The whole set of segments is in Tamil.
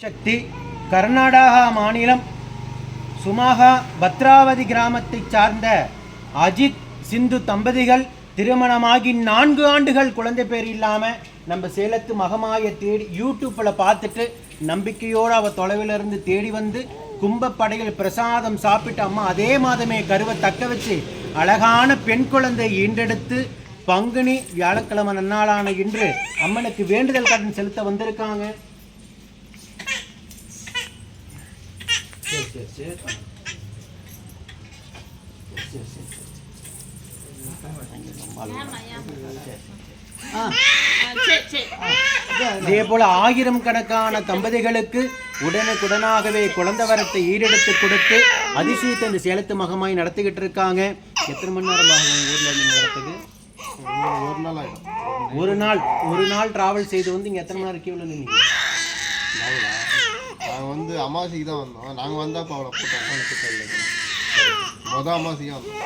சக்தி கர்நாடகா மாநிலம் சுமாகா பத்ராவதி கிராமத்தைச் சார்ந்த அஜித் சிந்து தம்பதிகள் திருமணமாகி நான்கு ஆண்டுகள் குழந்தை பேர் இல்லாமல் நம்ம சேலத்து மகமாய தேடி யூடியூப்பில் பார்த்துட்டு நம்பிக்கையோடு அவ தொலைவிலிருந்து தேடி வந்து கும்பப்படையில் பிரசாதம் சாப்பிட்டு அம்மா அதே மாதமே கருவை தக்க வச்சு அழகான பெண் குழந்தை ஈண்டெடுத்து பங்குனி வியாழக்கிழமை நன்னாளான இன்று அம்மனுக்கு வேண்டுதல் கடன் செலுத்த வந்திருக்காங்க. சரி சரி சரி சரி, சரி, சரி. ஆ, இதே போல ஆயிரம் கணக்கான தம்பதிகளுக்கு உடனுக்குடனாகவே குழந்தை வரத்தை ஈடெடுத்து கொடுத்து அதிசயத்தை இந்த சேலத்து மகமாய் நடத்திக்கிட்டு இருக்காங்க. எத்தனை மணி நேரம் ஆகும் ஊர்ல நீங்க வரத்துக்கு? ஒரு நாள் ஆகிடும் ஒரு நாள் ஒரு நாள் டிராவல் செய்து வந்து இங்க எத்தனை மணி நேரம் நின்னீங்க? நாங்கள் அமாவாசைக்கு தான் வந்தோம். நாங்கள் வந்தால் இப்போ அவ்வளோ கூட்டம் மொதல் அமாவாசைக்கு வந்தோம்.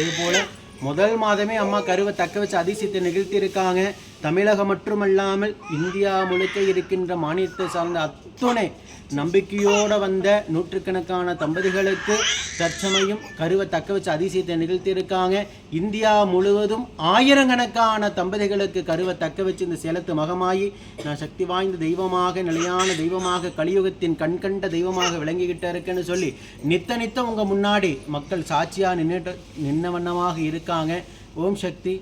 இது போல முதல் மாதமே அம்மா கருவை தக்க வச்சு அதிசயத்தை நிகழ்த்தி இருக்காங்க தமிழகம் மட்டுமல்லாமல் இந்தியா முழுக்க இருக்கின்ற மாநிலத்தை சார்ந்த அத்துணை நம்பிக்கையோடு வந்த நூற்றுக்கணக்கான தம்பதிகளுக்கு தற்சமயம் கருவை தக்க வச்சு அதிசயத்தை நிகழ்த்தியிருக்காங்க. இந்தியா முழுவதும் ஆயிரக்கணக்கான தம்பதிகளுக்கு கருவை தக்க வச்சு இந்த சேலத்து மகமாயி நான் சக்தி வாய்ந்த தெய்வமாக நிலையான தெய்வமாக கலியுகத்தின் கண்கண்ட தெய்வமாக விளங்கிக்கிட்டு இருக்கேன்னு சொல்லி நித்த நித்தம் உங்கள் முன்னாடி மக்கள் சாட்சியாக நின்றுட்டு நின்ன வண்ணமாக இருக்காங்க. ஓம் சக்தி.